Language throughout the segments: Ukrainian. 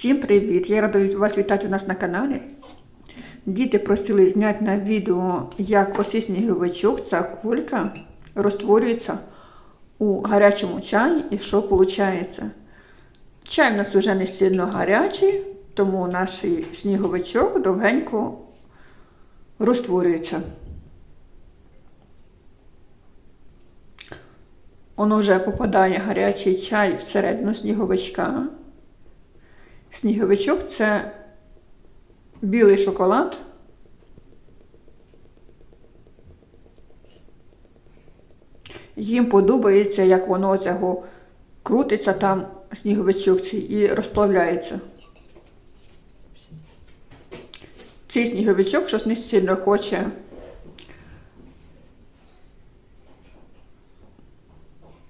Всім привіт! Я рада вас вітати у нас на каналі. Діти просили зняти на відео, як оцей сніговичок, ця кулька розтворюється у гарячому чаї і що виходить. Чай в нас вже не сильно гарячий, тому наш сніговичок довгенько розтворюється. Воно вже попадає гарячий чай всередину сніговичка. Сніговичок це білий шоколад. Їм подобається, як воно цього крутиться там, сніговичок і розплавляється. Цей сніговичок щось не сильно хоче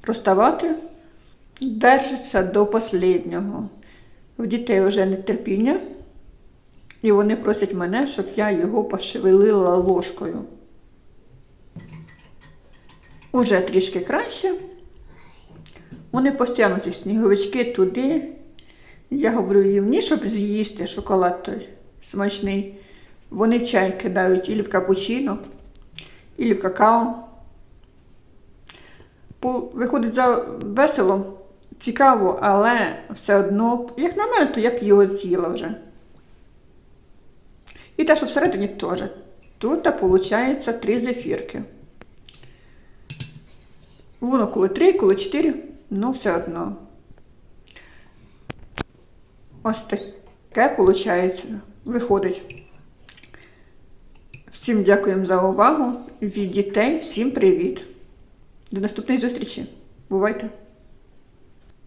розставати, держиться до останнього. У дітей вже нетерпіння, і вони просять мене, щоб я його пошевелила ложкою. Уже трішки краще. Вони постійно ці сніговички туди. Я говорю їм, ні, щоб з'їсти шоколад той смачний. Вони в чай кидають ілі в капучино, ілі в какао. Виходить за весело, цікаво, але все одно, як на мене, то я б його з'їла вже. І те, що всередині теж. Тут виходить три зефірки. Воно коли три, коли чотири, ну все одно. Ось таке виходить, виходить. Всім дякуємо за увагу. Від дітей всім привіт. До наступної зустрічі. Бувайте!